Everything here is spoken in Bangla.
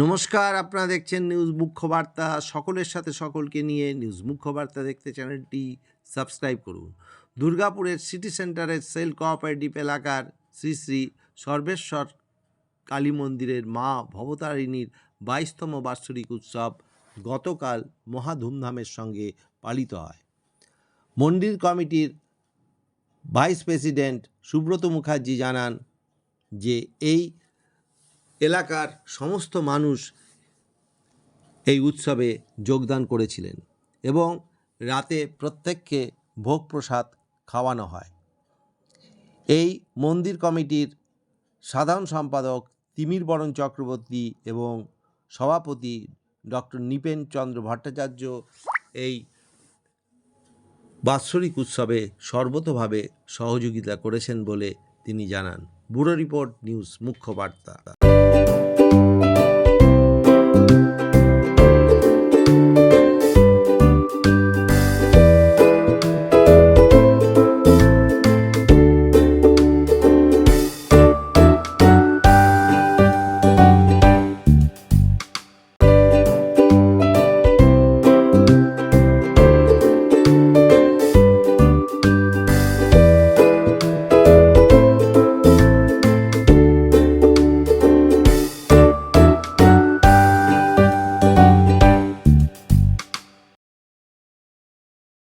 নমস্কার, আপনারা দেখছেন নিউজ মুখ্য বার্তা সকলের সাথে সকলকে নিয়ে নিউজ মুখ্য বার্তা দেখতে চ্যানেলটি সাবস্ক্রাইব করুন। দুর্গাপুরের সিটি সেন্টারের সেল কোঅপারেটিভ এলাকার শ্রী শ্রী সর্বেশ্বর কালী মন্দিরের মা ভবতারিণীর বাইশতম বাৎসরিক উৎসব গতকাল মহা ধুমধামের সঙ্গে পালিত হয়। মন্দির কমিটির ভাইস প্রেসিডেন্ট সুব্রত মুখার্জি জানান যে, এই এলাকার সমস্ত মানুষ এই উৎসবে যোগদান করেছিলেন এবং রাতে প্রত্যেককে ভোগ প্রসাদ খাওয়ানো হয়। এই মন্দির কমিটির সাধারণ সম্পাদক তিমির বরণ চক্রবর্তী এবং সভাপতি ডক্টর নিপেন চন্দ্র ভট্টাচার্য এই বাৎসরিক উৎসবে সর্বতভাবে সহযোগিতা করেছেন বলে তিনি জানান। ব্যুরো রিপোর্ট নিউজ, মুখ্য বার্তা।